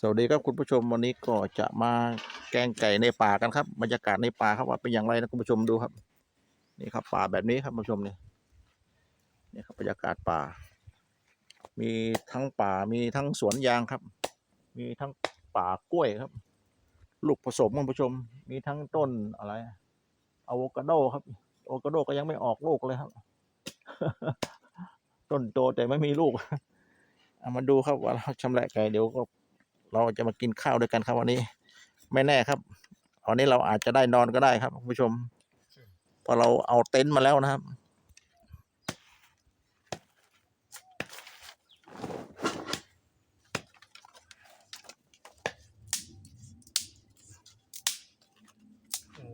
สวัสดีครับคุณผู้ชมวันนี้ก็จะมาแกงไก่ในป่ากันครับบรรยากาศในป่าครับว่าเป็นอย่างไรนะคุณผู้ชมดูครับ นี่ครับ ป่าแบบนี้ครับคุณผู้ชมเนี่ยนี่ครับบรรยากาศป่า มีทั้งป่ามีทั้งสวนยางครับ มีทั้งป่ากล้วยครับ ลูกผสมคุณผู้ชม มีทั้งต้นอะไรอะโวคาโดครับอะโวคาโดก็ยังไม่ออกลูกเลยครับ ต้นโตแต่ไม่มีลูกเอามาดูครับว่าเราชำแหละไก่เดี๋ยวก็ เราจะมากินข้าวด้วยกันครับวันนี้ ไม่แน่ครับวันนี้เราอาจจะได้นอนก็ได้ครับคุณผู้ชมพราะเราเอาเต็นท์มาแล้วนะครับ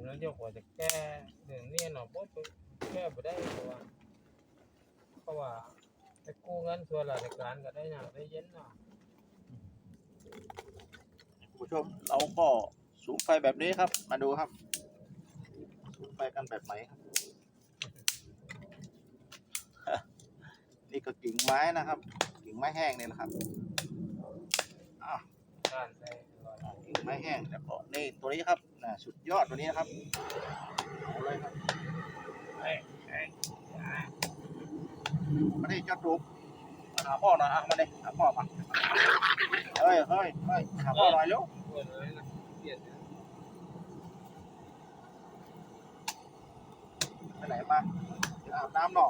แล้วเดี๋ยวกว่าจะแก้เรื่องนี้เนาะบ่ไปแก้บ่ได้เพราะว่าเพราะว่าไปกู้เงินส่วนราชการก็ได้หยังได้เย็นเนาะ คุณผู้ชมเราก็สูงไฟแบบนี้ครับ มาดูครับ สูงไฟกันแบบไหนครับ นี่ก็กิ่งไม้นะครับ กิ่งไม้แห้งนี่แหละครับอะด้านใส่ร้อยอะกิ่งไม้แห้งแล้วก็นี่ตัวนี้ครับน่ะสุดยอดตัวนี้นะครับเอาเลยครับเอ้ยเอ้ยมาดิจอดรูปมา หาพ่อหน่อยอะมาเลยหาพ่อมาเฮ้ยเฮ้ยเฮ้ยหาพ่อหน่อยเร็วเปิดเลยนะเปลี่ยนนะไปไหนมาเดี๋ยวอาบน้ำหน่อ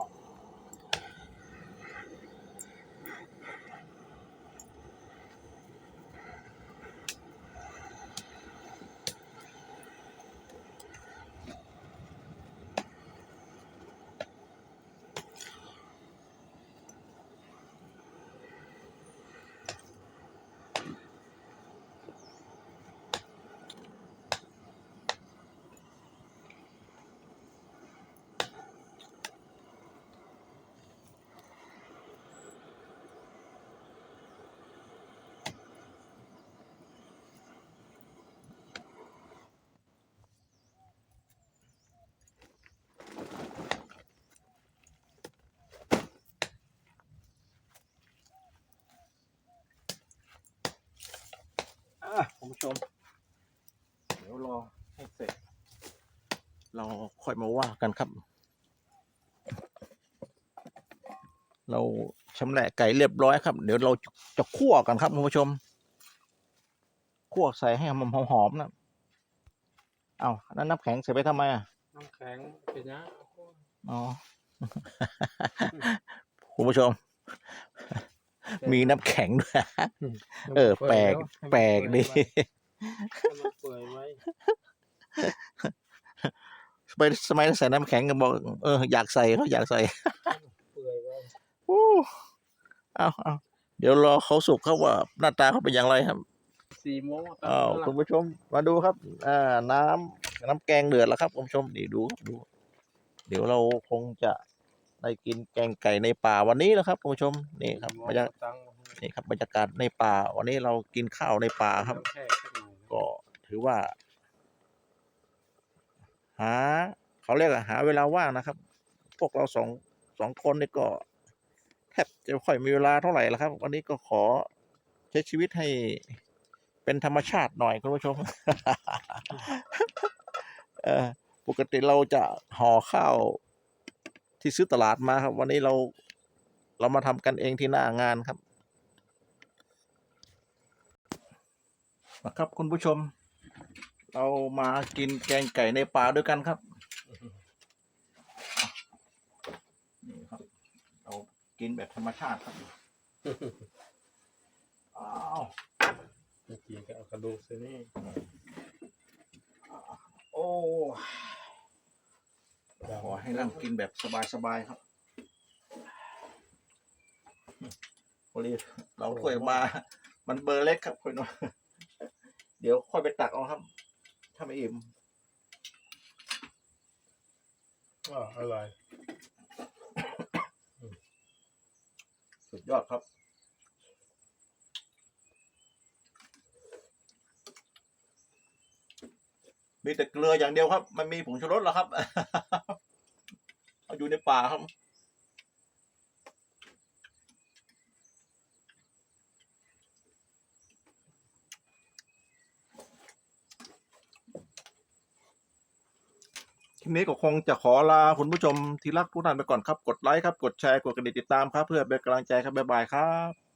ผู้ชม เดี๋ยวรอให้เสร็จ เราค่อยมาว่ากันครับ เราชำแหละไก่เรียบร้อยครับ เดี๋ยวเราจะคั่วกันครับคุณผู้ชม คั่วใส่ให้มันหอมๆนะ เอาอันนั้นน้ำแข็งใส่ไปทำไมอะ น้ำแข็งเป็นยังอ๋อ คุณผู้ชม มีน้ำแข็งด้วยเออ แปลก แปลกดีให้มันเปื่อยไว้ไปสมัยใส่น้ำแข็งก็บอกเอออยากใส่เขาอยากใส่เปื่อยไว้อู้เอาเอาเดี๋ยวรอเขาสุกเขาว่าหน้าตาเขาเป็นอย่างไรครับสี่โมงตอนอ้าวนั้นคุณล่ะผู้ชมมาดูครับ อ่า น้ำน้ำแกงเดือดแล้วครับคุณผู้ชมนี่ดูดู เดี๋ยวเราคงจะ ได้กินแกงไก่ในป่าวันนี้แล้วครับคุณผู้ชมนี่ครับบรรยากาศตั้งนี่ครับบรรยากาศในป่า วันนี้เรากินข้าวในป่าครับแค่สักหน่อยนะก็ถือว่า หา เขาเรียกอะหาเวลาว่างนะครับ พวกเราสองสองคนนี่ก็แทบจะไม่ค่อยมีเวลาเท่าไหร่แล้วครับ วันนี้ก็ขอใช้ชีวิตให้เป็นธรรมชาติหน่อยคุณผู้ชมเออปกติเราจะห่อข้าว ที่ซื้อตลาดมาครับ วันนี้เราเรามาทำกันเองที่หน้างานครับนะครับคุณผู้ชม เรามากินแกงไก่ในป่าด้วยกันครับนี่ครับ เรากินแบบธรรมชาติครับอ้าวเมื่อกี้ก็เอากระดูกใส่นี่โอ้ขอ ให้นั่งกินแบบสบายๆครับพอดีเราถ้วยมา มันเบอร์เล็กครับคุณว่าเดี๋ยวค่อยไปตักเอาครับ ถ้าไม่อิ่มอ๋ออร่อยสุดยอดครับ มีแต่เกลืออย่างเดียวครับ มันมีผงชูรสเหรอครับเอาอยู่ ในป่าครับทีนี้ก็คงจะขอลาคุณผู้ชมที่รักทุกท่านไปก่อนครับ กดไลค์ครับ กดแชร์ กดกระดิ่งติดตามครับ เพื่อเป็นกำลังใจครับ บ๊ายบายครับ